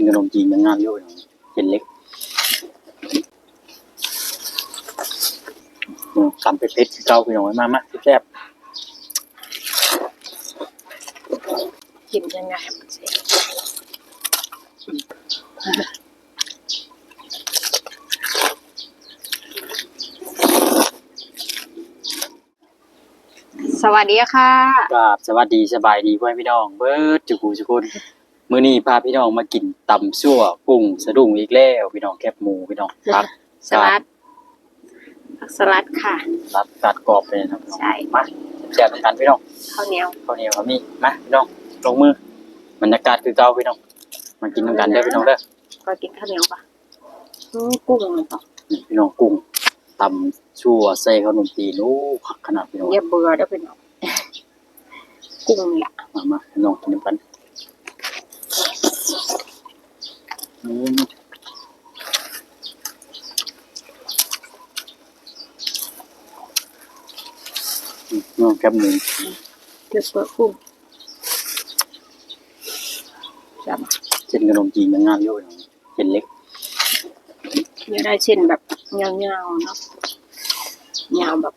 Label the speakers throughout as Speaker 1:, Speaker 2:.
Speaker 1: นขนมจีนยังงามอยู่เห็นเล็กอืมตำเป็ดๆคือเก่าพี่น้องมามาแซ่บ
Speaker 2: กินยังไงมันเสียสวัสดีค่ะ
Speaker 1: ๆครับสวัสดีสบายดีพ่อแม่พี่น้อง เบิดจุกูทุกคน มื้อนี้พาพี่น้องมากินตำซั่วกุ้งสะดุ้งอีกแล้วพี่น้องแคบหมูพี่น้องผัก
Speaker 2: สลัดผักสลัดค่ะ
Speaker 1: รัดตัดกรอบเลยนะครับพี่น้อง
Speaker 2: ใช่
Speaker 1: มาแซ่บๆกันพี่น้อง
Speaker 2: ข้าวเหนียว
Speaker 1: ข้าวเหนียวก็มีมาพี่น้องลงมือบรรยากาศคือเก่าพี่น้องมากินน้ำกันเด้อพี่น้องเด้อ
Speaker 2: ก็กินข้าวเหนียวปะอืมกุ้งเลยปะ
Speaker 1: นี่พี่น้องกุ้งตำชั่วใส่ขนมจีนโอ้ผักขนาดพี่น้อง
Speaker 2: อย่าเบื่อเด้อพี่น้องกุ้งเนี่ย
Speaker 1: มามาพี่น้องกินน้ำกันอืม น้องแคบหมู
Speaker 2: เดือดเปิดกุ้งจับ
Speaker 1: เส้นขนมจีนยังงามอยู่องเส้นเล็ก
Speaker 2: อย่าได้เส้นแบบยาวๆเนาะยาแบบ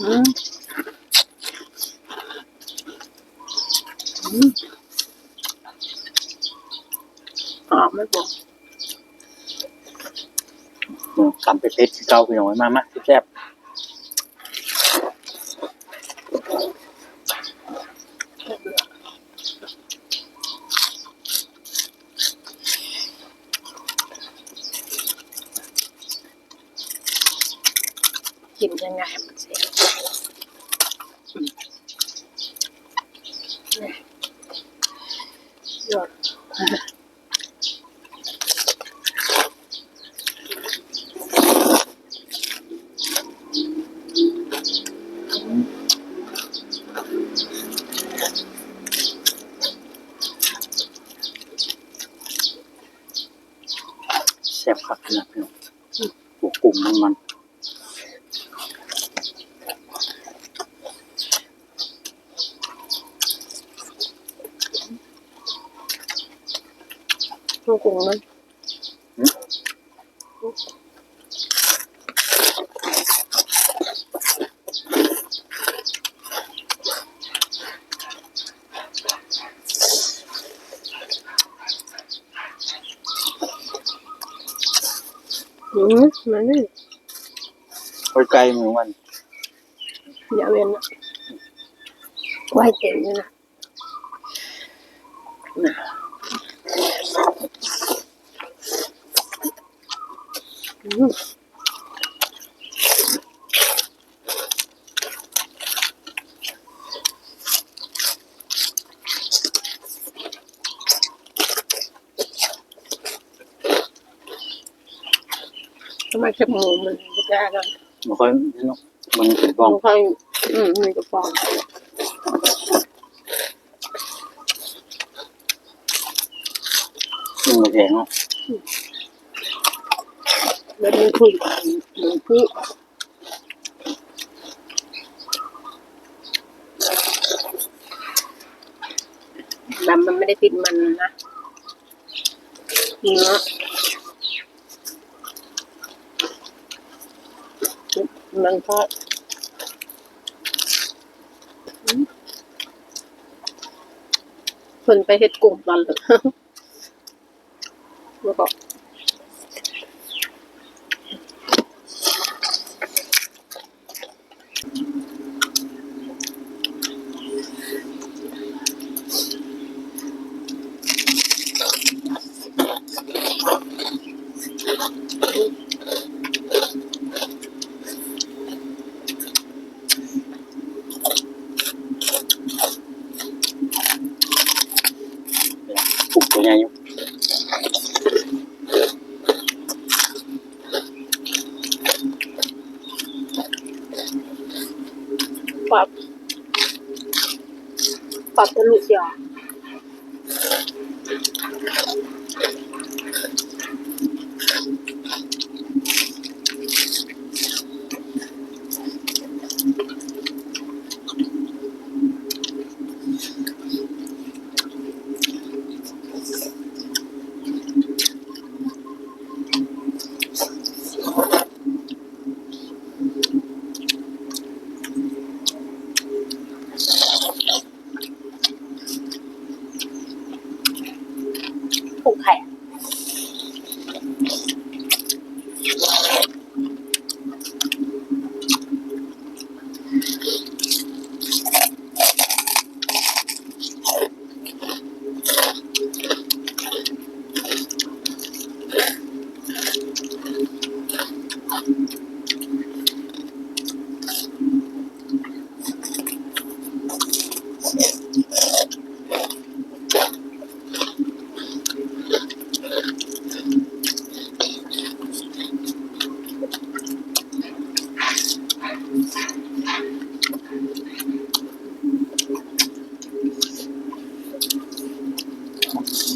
Speaker 2: อืม อืมอกไม่บอก
Speaker 1: อืมตำเป็ดๆคือเก่าพี่น้องมามาแซ่บ
Speaker 2: กินยังไงมันเสียอืมเนี่ยยอด
Speaker 1: แซ่บคักข นาดพี่น้องหัวกุ้งมันมัน
Speaker 2: กลุ่มมัน อืมมันนี่
Speaker 1: โอ้ยไกลหมูมัน
Speaker 2: อย่าเว้นนะไว้เต็มเลยนะน่ะอืม ทำไมแคบหมูมันไม่ได้กัน
Speaker 1: มันค่อยพี่น้องมันเป็นฟอง
Speaker 2: ค่อยอืมมีกระป๋อง
Speaker 1: มันบ่แพงเนาะ
Speaker 2: แล้วมีคุยกับหลวงพี่แบบมันไม่ได้ติดมันนะเนื้อ มันก็อืมคนไปเฮ็ดกลุ่มกันเลยแล้วก็
Speaker 1: กุ้งตัวใหญ่อยู่
Speaker 2: 公开、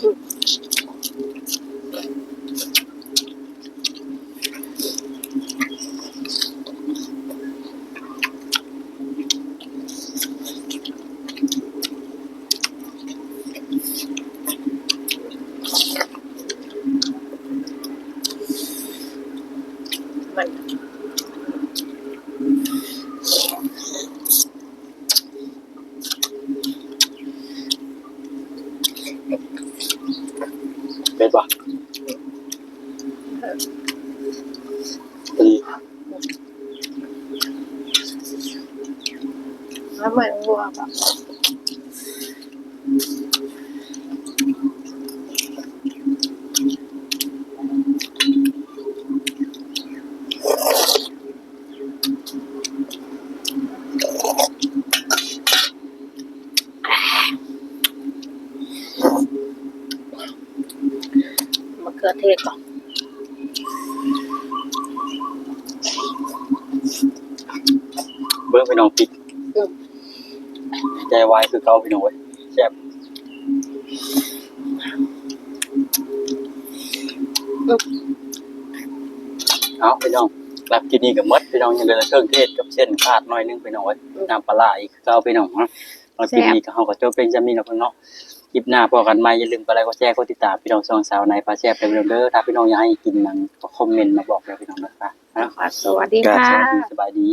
Speaker 2: Peace. diba? Three. Tama yung buha pa. ขือเทศก่อน
Speaker 1: เบิ่งพี่น้องปิดใจวายคือเก่าพี่น้องเว้ยแซ่บเอาพี่น้องรับกินนี่กับมดพี่น้องยังเหลือเครื่องเทศกับเส้นขาดหน่อยนึงพี่น้องเว้ยน้ำปลาร้าอีกคือเก่าพี่น้องเนาะเรากินนี่ก็เฮาก็จบเป็นจำนี้เนาะพี่น้อง คลิปหน้าพอกันใหม่อย่าลืมกดไลค์กดแชร์กดติดตามพี่น้องสองสาวในปลาแซ่บเด้อเด้อถ้าพี่น้องอยากให้กินหนังก็คอมเมนต์มาบอกเลยพี่น้องนะคะ
Speaker 2: สวัสดี
Speaker 1: ก็
Speaker 2: ค่ะ
Speaker 1: สวัสดีสบายดี